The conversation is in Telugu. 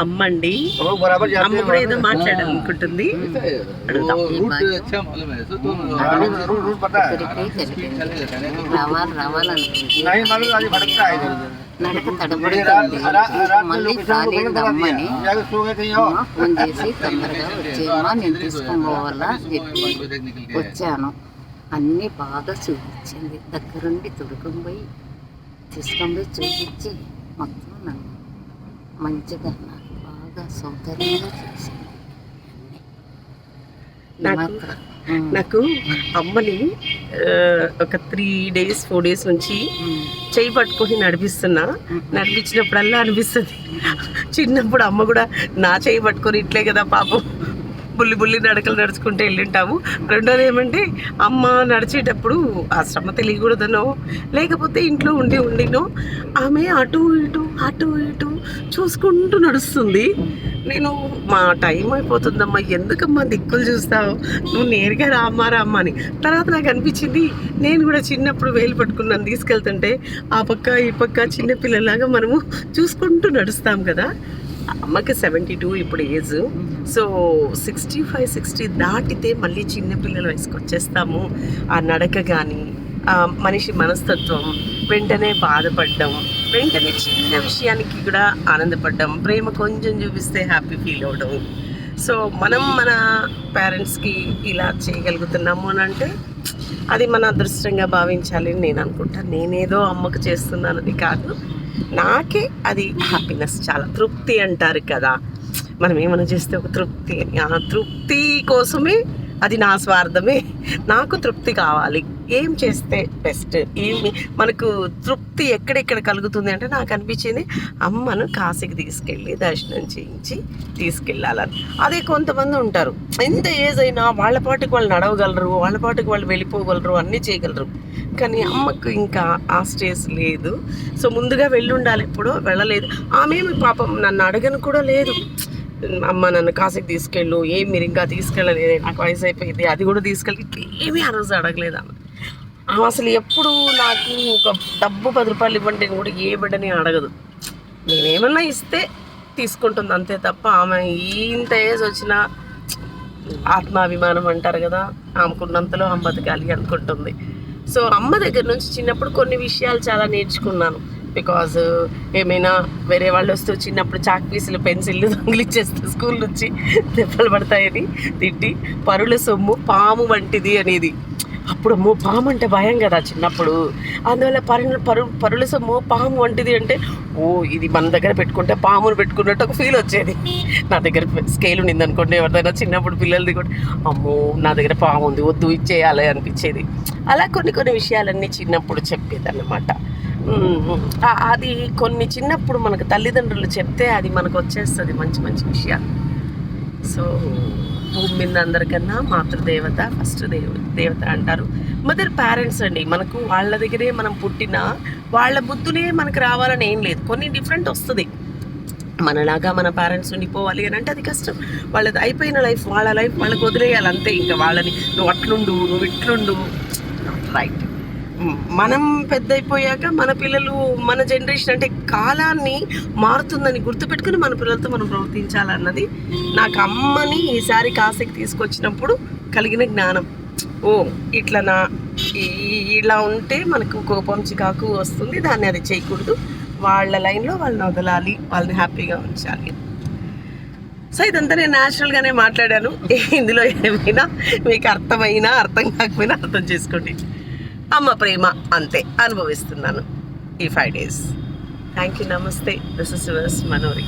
అమ్మండి. అమ్మ కూడా ఏదో మాట్లాడాలనుకుంటుంది. తొందరగా నేను వచ్చాను. అన్నీ బాగా చూపించింది. దగ్గరుండి తొడుకొని పోయి తీసుకొని చూపించి మొత్తం నన్ను మంచిగా నాకు బాగా సౌకర్యంగా చేసింది. నాకు- నాకు అమ్మని ఒక త్రీ డేస్ ఫోర్ డేస్ నుంచి చేయి పట్టుకొని నడిపిస్తున్నా. నడిపించినప్పుడల్లా అనిపిస్తుంది. చిన్నప్పుడు అమ్మ కూడా నా చేయి పట్టుకొని ఇట్లే కదా పాపం. బుల్లి బుల్లి నడకలు నడుచుకుంటూ వెళ్ళింటాము. రెండోది ఏమంటే అమ్మ నడిచేటప్పుడు ఆ శ్రమ తెలియకూడదనో లేకపోతే ఇంట్లో ఉండి ఉండినో ఆమె అటు ఇటు అటు ఇటు చూసుకుంటూ నడుస్తుంది. నేను మా టైం అయిపోతుందమ్మా ఎందుకమ్మా దిక్కులు చూస్తావు? నువ్వు నేరుగా రామ్మా రామ్మా అని. తర్వాత నాకు అనిపించింది నేను కూడా చిన్నప్పుడు వేలు పట్టుకున్నాను తీసుకెళ్తుంటే ఆ పక్క ఈ పక్క చిన్నపిల్లలాగా మనము చూసుకుంటూ నడుస్తాం కదా. అమ్మకి సెవెంటీ టూ ఇప్పుడు age. So sixty five sixty దాటితే మళ్ళీ చిన్న పిల్లల వయసుకు వచ్చేస్తాము. ఆ నడక కానీ ఆ మనిషి మనస్తత్వం వెంటనే బాధపడడం వెంటనే చిన్న విషయానికి కూడా ఆనందపడడం ప్రేమ కొంచెం చూపిస్తే హ్యాపీ ఫీల్ అవడం. సో మనం మన పేరెంట్స్కి ఇలా చేయగలుగుతున్నాము అని అంటే అది మన అదృష్టంగా భావించాలి అని నేను అనుకుంటాను. నేనేదో అమ్మకు చేస్తున్నానది కాదు. నాకే అది హ్యాపీనెస్ చాలా. తృప్తి అంటారు కదా. మనం ఏమైనా చేస్తే ఒక తృప్తి అని. ఆ తృప్తి కోసమే అది నా స్వార్థమే. నాకు తృప్తి కావాలి. ఏం చేస్తే బెస్ట్ ఏమి? మనకు తృప్తి ఎక్కడెక్కడ కలుగుతుంది అంటే నాకు అనిపించింది అమ్మను కాశీకి తీసుకెళ్ళి దర్శనం చేయించి తీసుకెళ్ళాలని. అదే కొంతమంది ఉంటారు. ఎంత ఏజ్ అయినా వాళ్ళ పాటికి వాళ్ళు నడవగలరు వాళ్ళ పాటికి వాళ్ళు వెళ్ళిపోగలరు అన్నీ చేయగలరు. కానీ అమ్మకు ఇంకా ఆ స్టేజ్ లేదు. సో ముందుగా వెళ్ళి ఉండాలి ఎప్పుడో వెళ్ళలేదు. ఆమె పాపం నన్ను అడగను కూడా లేదు. అమ్మ నన్ను కాసేపు తీసుకెళ్ళు ఏం మీరు ఇంకా తీసుకెళ్ళలేదు నాకు వయసు అయిపోయింది అది కూడా తీసుకెళ్ళి ఏమీ ఆ రోజు అడగలేదు ఆమె. ఆమె అసలు ఎప్పుడు నాకు ఒక డబ్బు పది రూపాయలు ఇవ్వండి నేను కూడా ఏ బిడ్డని అడగదు. నేనేమన్నా ఇస్తే తీసుకుంటుంది అంతే తప్ప ఆమె ఇంత ఏజ్ వచ్చినా ఆత్మాభిమానం అంటారు కదా ఆమెకున్నంతలో అమ్మ బతకాలి అనుకుంటుంది. సో అమ్మ దగ్గర నుంచి చిన్నప్పుడు కొన్ని విషయాలు చాలా నేర్చుకున్నాను. బికాజ్ uh, ఏమైనా వేరే వాళ్ళు వస్తూ చిన్నప్పుడు చాక్ పీసులు పెన్సిళ్ళు దొంగిలిచ్చేస్తే స్కూల్ నుంచి దెబ్బలు పడతాయని తిట్టి పరుల సొమ్ము పాము వంటిది అనేది. అప్పుడు అమ్మో పాము అంటే భయం కదా చిన్నప్పుడు. అందువల్ల పరు పరు పరుల సొమ్ము పాము వంటిది అంటే ఓ ఇది మన దగ్గర పెట్టుకుంటే పామును పెట్టుకున్నట్టు ఒక ఫీల్ వచ్చేది. నా దగ్గర స్కేల్ ఉండింది అనుకోండి ఎవరిదైనా చిన్నప్పుడు పిల్లలది కూడా అమ్మో నా దగ్గర పాము ఉంది వద్దు ఇచ్చేయాలి అనిపించేది. అలా కొన్ని కొన్ని విషయాలన్నీ చిన్నప్పుడు చెప్పేది అన్నమాట అది కొన్ని చిన్నప్పుడు మనకు తల్లిదండ్రులు చెప్తే అది మనకు వచ్చేస్తుంది మంచి మంచి విషయాలు. సో భూమి మీద అందరికన్నా మాతృదేవత ఫస్ట్ దేవ దేవత అంటారు. మదర్ పేరెంట్స్ అండి మనకు వాళ్ళ దగ్గరే మనం పుట్టిన వాళ్ళ బుద్ధులే మనకు రావాలని ఏం లేదు. కొన్ని డిఫరెంట్ వస్తుంది. మనలాగా మన పేరెంట్స్ ఉండిపోవాలి అని అంటే అది కష్టం. వాళ్ళది అయిపోయిన లైఫ్ వాళ్ళ లైఫ్ వాళ్ళకి వదిలేయాలి అంతే. ఇంకా వాళ్ళని నువ్వు అట్లుండు నువ్వు ఇట్లుండు. రైట్ మనం పెద్ద అయిపోయాక మన పిల్లలు మన జనరేషన్ అంటే కాలాన్ని మారుతుందని గుర్తుపెట్టుకుని మన పిల్లలతో మనం ప్రవర్తించాలన్నది నాకు అమ్మని ఈసారి కాశీకి తీసుకొచ్చినప్పుడు కలిగిన జ్ఞానం. ఓ ఇట్లా నా ఇలా ఉంటే మనకు కోపం చికాకు వస్తుంది దాన్ని అది చేయకూడదు. వాళ్ళ లైన్లో వాళ్ళని వదలాలి వాళ్ళని హ్యాపీగా ఉంచాలి. సో ఇదంతా నేను న్యాచురల్గానే మాట్లాడాను. ఇందులో ఏమైనా మీకు అర్థమైనా అర్థం కాకపోయినా అర్థం చేసుకోండి. అమ్మ ప్రేమ అంతే అనుభవిస్తున్నాను ఈ ఫైవ్ డేస్ థ్యాంక్ యూ నమస్తే. This is yours Manori